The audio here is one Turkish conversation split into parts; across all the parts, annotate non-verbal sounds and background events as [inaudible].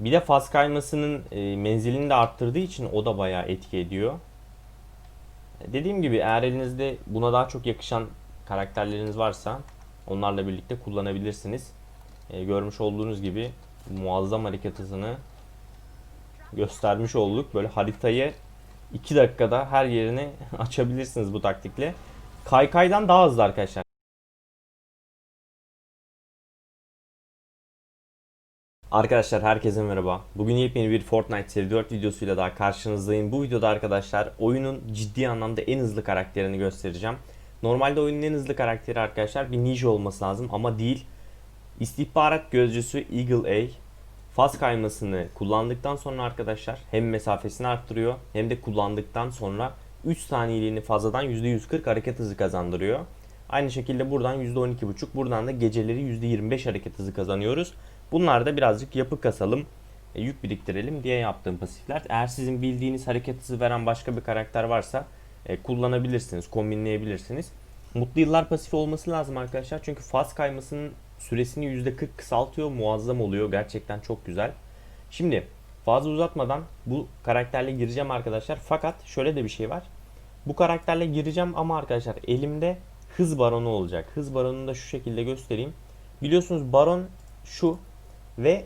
Bir de faz kaymasının e, menzilini de arttırdığı için o da bayağı etki ediyor. Dediğim gibi eğer elinizde buna daha çok yakışan karakterleriniz varsa onlarla birlikte kullanabilirsiniz. E, görmüş olduğunuz gibi muazzam hareket hızını göstermiş olduk. Böyle haritayı 2 dakikada her yerini [laughs] açabilirsiniz bu taktikle. Kaykaydan daha hızlı arkadaşlar. Arkadaşlar herkese merhaba. Bugün yepyeni bir Fortnite seri 4 videosuyla daha karşınızdayım. Bu videoda arkadaşlar oyunun ciddi anlamda en hızlı karakterini göstereceğim. Normalde oyunun en hızlı karakteri arkadaşlar bir ninja olması lazım ama değil. İstihbarat gözcüsü Eagle A faz kaymasını kullandıktan sonra arkadaşlar hem mesafesini arttırıyor hem de kullandıktan sonra 3 saniyeliğini fazladan %140 hareket hızı kazandırıyor. Aynı şekilde buradan %12.5 buradan da geceleri %25 hareket hızı kazanıyoruz. Bunlar da birazcık yapı kasalım, e, yük biriktirelim diye yaptığım pasifler. Eğer sizin bildiğiniz hareket hızı veren başka bir karakter varsa e, kullanabilirsiniz, kombinleyebilirsiniz. Mutlu yıllar pasifi olması lazım arkadaşlar. Çünkü faz kaymasının süresini %40 kısaltıyor. Muazzam oluyor. Gerçekten çok güzel. Şimdi fazla uzatmadan bu karakterle gireceğim arkadaşlar. Fakat şöyle de bir şey var. Bu karakterle gireceğim ama arkadaşlar elimde hız baronu olacak. Hız baronunu da şu şekilde göstereyim. Biliyorsunuz baron şu ve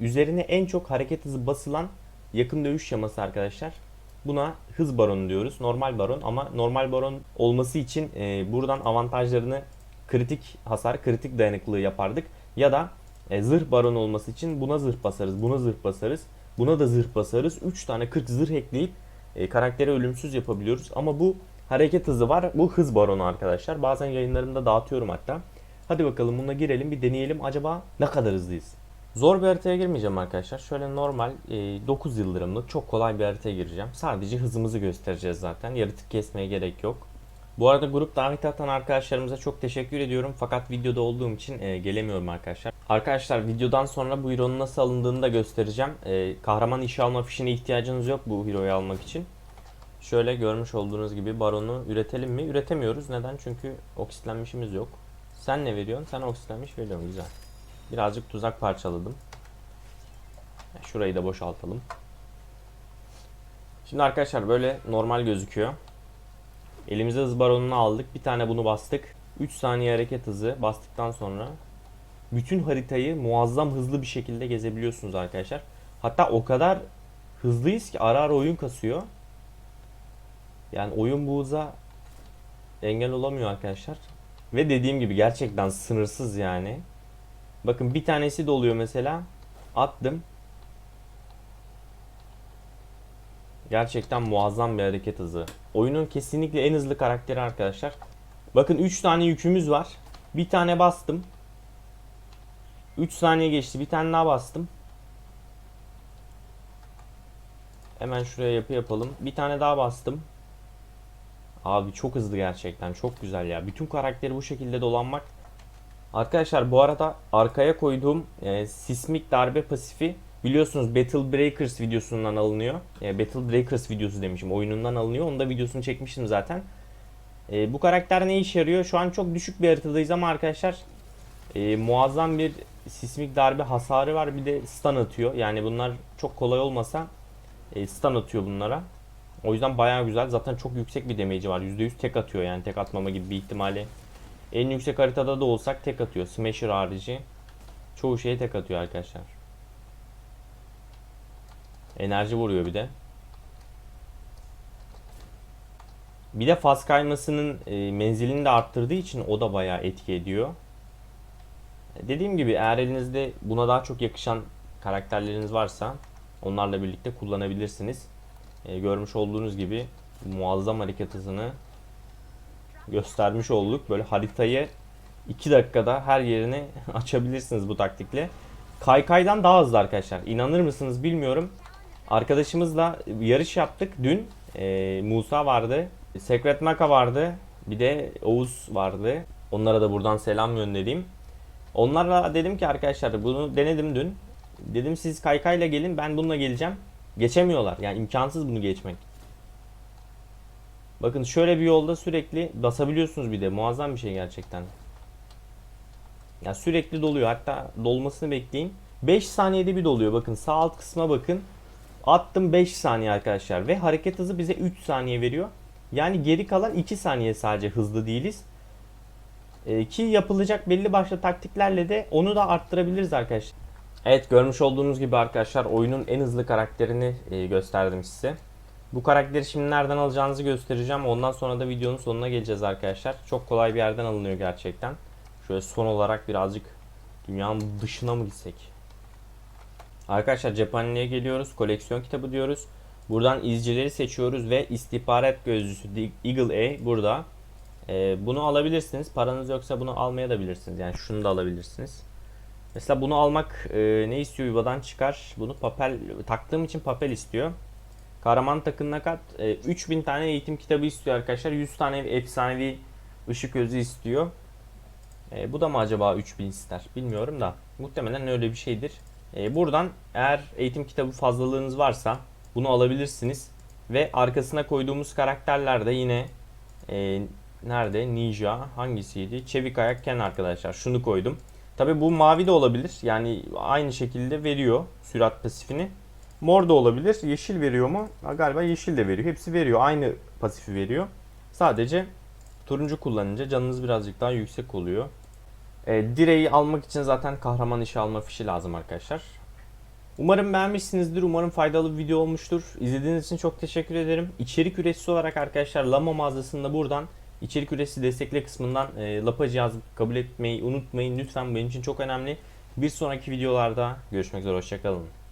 üzerine en çok hareket hızı basılan yakın dövüş şaması arkadaşlar. Buna hız baronu diyoruz. Normal baron ama normal baron olması için e, buradan avantajlarını kritik hasar, kritik dayanıklılığı yapardık. Ya da e, zırh baron olması için buna zırh basarız, buna zırh basarız, buna da zırh basarız. 3 tane 40 zırh ekleyip e, karakteri ölümsüz yapabiliyoruz. Ama bu hareket hızı var. Bu hız baronu arkadaşlar. Bazen yayınlarımda dağıtıyorum hatta. Hadi bakalım buna girelim bir deneyelim. Acaba ne kadar hızlıyız? Zor bir haritaya girmeyeceğim arkadaşlar. Şöyle normal e, 9 yıldırımlık çok kolay bir haritaya gireceğim. Sadece hızımızı göstereceğiz zaten. Yaratık kesmeye gerek yok. Bu arada grup davet atan arkadaşlarımıza çok teşekkür ediyorum. Fakat videoda olduğum için e, gelemiyorum arkadaşlar. Arkadaşlar videodan sonra bu hero'nun nasıl alındığını da göstereceğim. E, kahraman işe alma fişine ihtiyacınız yok bu hero'yu almak için. Şöyle görmüş olduğunuz gibi baronu üretelim mi? Üretemiyoruz. Neden? Çünkü oksitlenmişimiz yok. Sen ne veriyorsun? Sen oksitlenmiş veriyorsun. Güzel. Birazcık tuzak parçaladım. Şurayı da boşaltalım. Şimdi arkadaşlar böyle normal gözüküyor. Elimize hız baronunu aldık. Bir tane bunu bastık. 3 saniye hareket hızı bastıktan sonra bütün haritayı muazzam hızlı bir şekilde gezebiliyorsunuz arkadaşlar. Hatta o kadar hızlıyız ki ara ara oyun kasıyor. Yani oyun bu hıza engel olamıyor arkadaşlar. Ve dediğim gibi gerçekten sınırsız yani. Bakın bir tanesi doluyor mesela. Attım. Gerçekten muazzam bir hareket hızı. Oyunun kesinlikle en hızlı karakteri arkadaşlar. Bakın 3 tane yükümüz var. Bir tane bastım. 3 saniye geçti. Bir tane daha bastım. Hemen şuraya yapı yapalım. Bir tane daha bastım. Abi çok hızlı gerçekten. Çok güzel ya. Bütün karakteri bu şekilde dolanmak. Arkadaşlar bu arada arkaya koyduğum e, sismik darbe pasifi biliyorsunuz Battle Breakers videosundan alınıyor. E, Battle Breakers videosu demişim. Oyunundan alınıyor. Onu da videosunu çekmiştim zaten. E, bu karakter ne işe yarıyor? Şu an çok düşük bir haritadayız ama arkadaşlar e, muazzam bir sismik darbe hasarı var. Bir de stun atıyor. Yani bunlar çok kolay olmasa e, stun atıyor bunlara. O yüzden bayağı güzel. Zaten çok yüksek bir damage'i var. %100 tek atıyor yani. Tek atmama gibi bir ihtimali. En yüksek haritada da olsak tek atıyor. Smasher harici. Çoğu şeye tek atıyor arkadaşlar. Enerji vuruyor bir de. Bir de faz kaymasının e, menzilini de arttırdığı için o da bayağı etki ediyor. Dediğim gibi eğer elinizde buna daha çok yakışan karakterleriniz varsa onlarla birlikte kullanabilirsiniz. E, görmüş olduğunuz gibi muazzam hareket hızını göstermiş olduk. Böyle haritayı 2 dakikada her yerini [laughs] açabilirsiniz bu taktikle. Kaykaydan daha hızlı arkadaşlar. İnanır mısınız bilmiyorum. Arkadaşımızla yarış yaptık dün. E, Musa vardı. Secret Maka vardı. Bir de Oğuz vardı. Onlara da buradan selam göndereyim. Onlarla dedim ki arkadaşlar bunu denedim dün. Dedim siz kaykayla gelin ben bununla geleceğim. Geçemiyorlar. Yani imkansız bunu geçmek. Bakın şöyle bir yolda sürekli basabiliyorsunuz bir de. Muazzam bir şey gerçekten. Ya sürekli doluyor. Hatta dolmasını bekleyin. 5 saniyede bir doluyor. Bakın sağ alt kısma bakın. Attım 5 saniye arkadaşlar ve hareket hızı bize 3 saniye veriyor. Yani geri kalan 2 saniye sadece hızlı değiliz. Ee, ki yapılacak belli başlı taktiklerle de onu da arttırabiliriz arkadaşlar. Evet görmüş olduğunuz gibi arkadaşlar oyunun en hızlı karakterini e, gösterdim size. Bu karakteri şimdi nereden alacağınızı göstereceğim. Ondan sonra da videonun sonuna geleceğiz arkadaşlar. Çok kolay bir yerden alınıyor gerçekten. Şöyle son olarak birazcık dünyanın dışına mı gitsek? Arkadaşlar cephaneliğe geliyoruz. Koleksiyon kitabı diyoruz. Buradan izcileri seçiyoruz ve istihbarat gözcüsü Eagle A burada. Ee, bunu alabilirsiniz. Paranız yoksa bunu almaya da bilirsiniz. Yani şunu da alabilirsiniz. Mesela bunu almak e, ne istiyor yuvadan çıkar. Bunu papel taktığım için papel istiyor. Kahraman takımına kat e, 3000 tane eğitim kitabı istiyor arkadaşlar. 100 tane efsanevi ışık özü istiyor. E, bu da mı acaba 3000 ister? Bilmiyorum da. Muhtemelen öyle bir şeydir. E, buradan eğer eğitim kitabı fazlalığınız varsa bunu alabilirsiniz. Ve arkasına koyduğumuz karakterler de yine e, nerede? Ninja hangisiydi? Çevik ayak Ken arkadaşlar. Şunu koydum. Tabi bu mavi de olabilir. Yani aynı şekilde veriyor sürat pasifini. Mor da olabilir. Yeşil veriyor mu? Ha, galiba yeşil de veriyor. Hepsi veriyor. Aynı pasifi veriyor. Sadece turuncu kullanınca canınız birazcık daha yüksek oluyor. E, direği almak için zaten kahraman işi alma fişi lazım arkadaşlar. Umarım beğenmişsinizdir. Umarım faydalı bir video olmuştur. İzlediğiniz için çok teşekkür ederim. İçerik üreticisi olarak arkadaşlar Lama mağazasında buradan içerik üreticisi destekle kısmından e, lapacı yazıp kabul etmeyi unutmayın. Lütfen benim için çok önemli. Bir sonraki videolarda görüşmek üzere. Hoşçakalın.